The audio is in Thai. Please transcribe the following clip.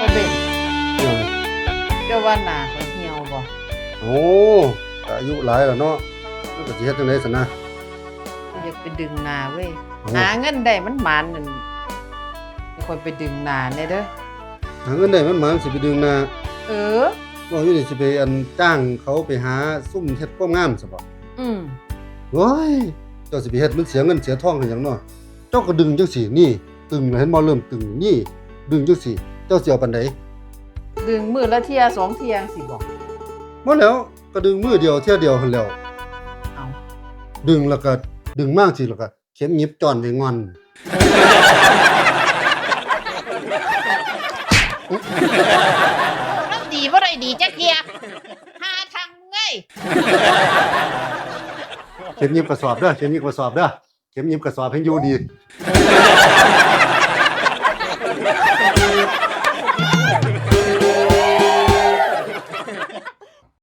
บ่เป็นเออเจ้าว่าหน้าข่อยเหี่ยวบ่โอ้ก็อายุหลายแล้วเนาะมันก็สิเฮ็ดจังได๋ซั่นนะอยากไปดึงหน้าเว้ยโอ้หาเงินได้มันหมานนั่นให้ข่อยไปดึงหน้าแน่เด้อหาเงินได้มันหมานสิไปดึงหน้าเออว่าอยู่นี่สิไปอันจ้างเขาไปหาซุ่มเฮ็ดความงามซะบ่อืมโอ้ยเจ้าสิไปเฮ็ดมันเสียเงินเสียทองให้หยังเนาะเจ้าก็ดึงจังซี่นี่ ตึงแล้วเห็นบ่เริ่มตึงนี่ ดึงจังซี่ เจ้าสิเอาปานใดดึงมือละเที่ยสองเที่ยจังสิบ่บ่แล้วก็ดึงมือเดียวเที่ยเดียวหั่นแหล้วเอาดึงแล้วก็ดึงมากสิแล้วก็เข็มหยิบจอนไว้งอนแล้วดีบ่ได้ดีจักเที่ยหาทางเงยเข็มหยิบกระสอบเด้อเข็มหยิบกระสอบเด้อเข็มหยิบกระสอบให้อยู่ดีเ